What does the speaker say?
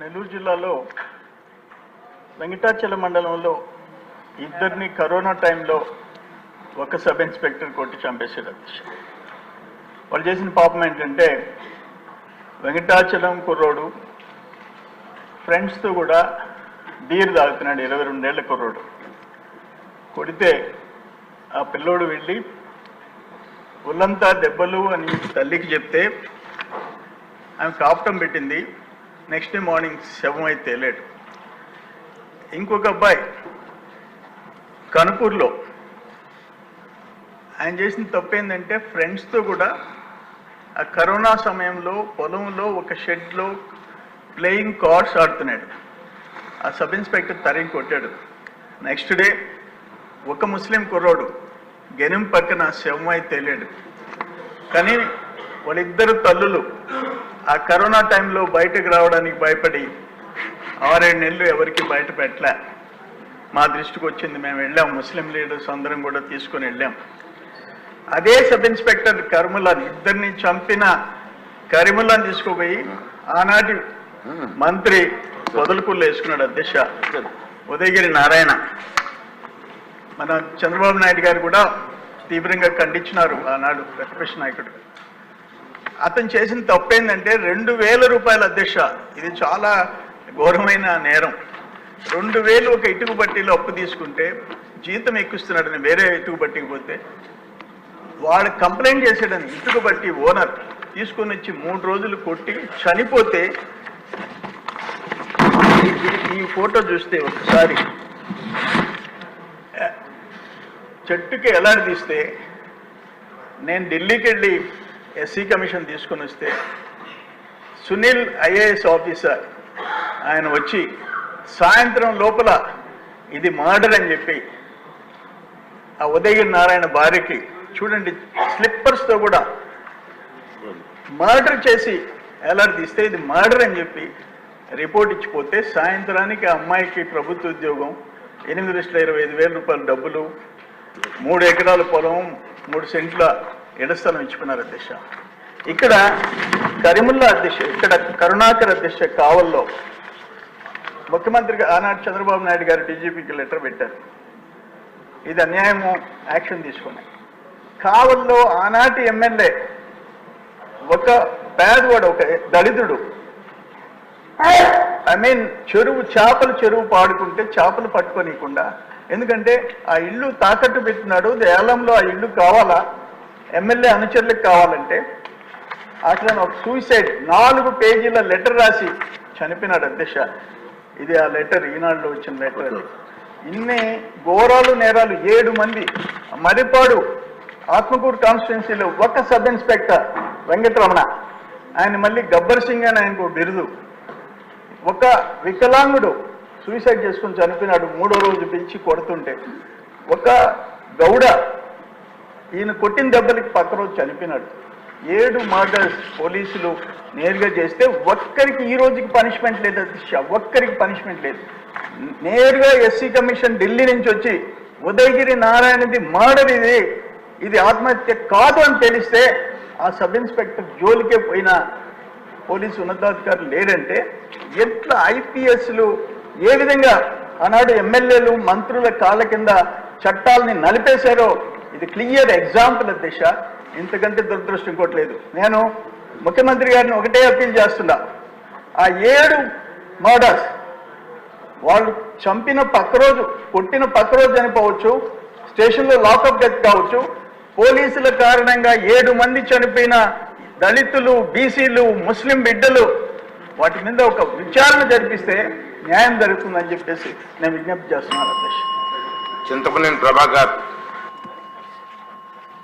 నెల్లూరు జిల్లాలో వెంకటాచల మండలంలో ఇద్దరిని కరోనా టైంలో ఒక సబ్ ఇన్స్పెక్టర్ కొట్టి చంపేశారు అధ్యక్ష. వాళ్ళు చేసిన పాపం ఏంటంటే వెంకటాచలం కుర్రోడు ఫ్రెండ్స్తో కూడా బీర్ తాగుతున్నాడు ఇరవై రెండేళ్ళ కుర్రోడు. కొడితే ఆ పిల్లోడు వెళ్ళి ఒళ్ళంతా దెబ్బలు అని తల్లికి చెప్తే ఆమె కాపటం పెట్టింది. నెక్స్ట్ డే మార్నింగ్ శవం అయితే తేలేడు ఇంకొక అబ్బాయి కనుపూర్లో ఆయన చేసిన తప్పు ఏంటంటే ఫ్రెండ్స్తో కూడా ఆ కరోనా సమయంలో పొలంలో ఒక షెడ్లో ప్లేయింగ్ కార్డ్స్ ఆడుతున్నాడు. ఆ సబ్ ఇన్స్పెక్టర్ తరిగి కొట్టాడు. నెక్స్ట్ డే ఒక ముస్లిం కుర్రోడు గెనుం పక్కన శవం అయితే తేలాడు కానీ వాళ్ళిద్దరు తల్లులు ఆ కరోనా టైంలో బయటకు రావడానికి భయపడి ఆరేడు నెలలు ఎవరికి బయట పెట్టలే. మా దృష్టికి వచ్చింది మేము వెళ్ళాం ముస్లిం లీడర్స్ అందరం కూడా తీసుకొని వెళ్ళాం. అదే సబ్ ఇన్స్పెక్టర్ కరిముల్లాని ఇద్దరిని చంపిన కరిముల్లాని తీసుకుపోయి ఆనాటి మంత్రి వదులుకుళ్ళు వేసుకున్నాడు అధ్యక్ష ఉదయగిరి నారాయణ. మన చంద్రబాబు నాయుడు గారు కూడా తీవ్రంగా ఖండించినారు ఆనాడు ప్రతిపక్ష నాయకుడు. అతను చేసిన తప్పేందంటే రెండు వేల రూపాయల అధ్యక్ష. ఇది చాలా ఘోరమైన నేరం. రెండు వేలు ఒక ఇటుకు బట్టీలో అప్పు తీసుకుంటే జీతం ఎక్కిస్తున్నాడని వేరే ఇటుకు బట్టికి పోతే వాడు కంప్లైంట్ చేసాడని ఇటుకు బట్టి ఓనర్ తీసుకొని వచ్చి మూడు రోజులు కొట్టి చనిపోతే ఈ- ఈ ఫోటో చూస్తే ఒకసారి చెట్టుకి ఎలాడదీస్తే నేను ఢిల్లీకి వెళ్ళి ఎస్సీ కమిషన్ తీసుకొని వస్తే సునీల్ ఐఏఎస్ ఆఫీసర్ ఆయన వచ్చి సాయంత్రం లోపల ఇది మర్డర్ అని చెప్పి ఆ ఉదయగిరి నారాయణ భార్యకి చూడండి స్లిప్పర్స్తో కూడా మర్డర్ చేసి ఎలాంటి తీస్తే ఇది మర్డర్ అని చెప్పి రిపోర్ట్ ఇచ్చిపోతే సాయంత్రానికి ఆ అమ్మాయికి ప్రభుత్వ ఉద్యోగం ఎనిమిది లక్షల ఇరవై ఐదు వేల రూపాయల డబ్బులు మూడు ఎకరాల పొలం మూడు సెంట్ల ఎడస్థలం ఇచ్చుకున్నారు అధ్యక్ష? ఇక్కడ కరిముల్లా అధ్యక్ష ఇక్కడ కరుణాకర్ అధ్యక్ష కావల్లో ముఖ్యమంత్రి ఆనాడు చంద్రబాబు నాయుడు గారు డీజీపీకి లెటర్ పెట్టారు. ఇది అన్యాయము యాక్షన్ తీసుకున్నాయి కావల్లో ఆనాటి ఎమ్మెల్యే ఒక పేదవాడు ఒక దళితుడు. ఐ మీన్ చెరువు చేపలు చెరువు పాడుకుంటే చేపలు పట్టుకోనీయకుండా. ఎందుకంటే ఆ ఇల్లు తాకట్టు పెట్టినాడు ఏలంలో ఆ ఇల్లు కావాలా? ఎమ్మెల్యే అనుచరులకు కావాలంటే అట్లా ఒక సూసైడ్ నాలుగు పేజీల లెటర్ రాసి చనిపోయినాడు అధ్యక్ష. ఇది ఆ లెటర్ ఈనాడులో వచ్చిన లెటర్ అది. ఇన్ని ఘోరాలు నేరాలు ఏడు మంది మరిపాడు ఆత్మకూరు కాన్స్టిట్యున్సీలో ఒక సబ్ ఇన్స్పెక్టర్ వెంకటరమణ. ఆయన మళ్ళీ గబ్బర్ సింగ్ అని ఆయనకు బిరుదు. ఒక వికలాంగుడు సూసైడ్ చేసుకుని చనిపోయినాడు మూడో రోజు పిలిచి కొడుతుంటే. ఒక గౌడ ఈయన కొట్టిన దెబ్బలకి పక్క రోజు చనిపోయినాడు. ఏడు మర్డర్స్ పోలీసులు నేరుగా చేస్తే ఒక్కరికి ఈ రోజుకి పనిష్మెంట్ లేదు అధ్యక్ష ఒక్కరికి పనిష్మెంట్ లేదు. నేరుగా ఎస్సీ కమిషన్ ఢిల్లీ నుంచి వచ్చి ఉదయగిరి నారాయణది మర్డర్ ఇది ఇది ఆత్మహత్య కాదు అని తెలిస్తే ఆ సబ్ ఇన్స్పెక్టర్ జోలికే పోయిన పోలీసు ఉన్నతాధికారులు లేరంటే ఎట్లా ఐపీఎస్లు ఏ విధంగా ఆనాడు ఎమ్మెల్యేలు మంత్రుల కాళ్ళ కింద చట్టాలని నలిపేశారో ఇది క్లియర్ ఎగ్జాంపుల్ దిశ ఇంతకంటే దురదృష్టం ఇంకోటి లేదు. నేను ముఖ్యమంత్రి గారిని ఒకటే అప్పీల్ చేస్తున్నా. ఆ ఏడు మర్డర్స్ వాళ్ళు చంపిన పక్క రోజు కొట్టిన పక్క రోజు చనిపోవచ్చు స్టేషన్లో లాకప్ డెత్ కావచ్చు. పోలీసుల కారణంగా ఏడు మంది చనిపోయిన దళితులు బీసీలు ముస్లిం బిడ్డలు వాటి మీద ఒక విచారణ జరిపిస్తే న్యాయం జరుగుతుందని చెప్పేసి నేను విజ్ఞప్తి చేస్తున్నాను. అధ్యక్ష చింతపనేని ప్రభాకర్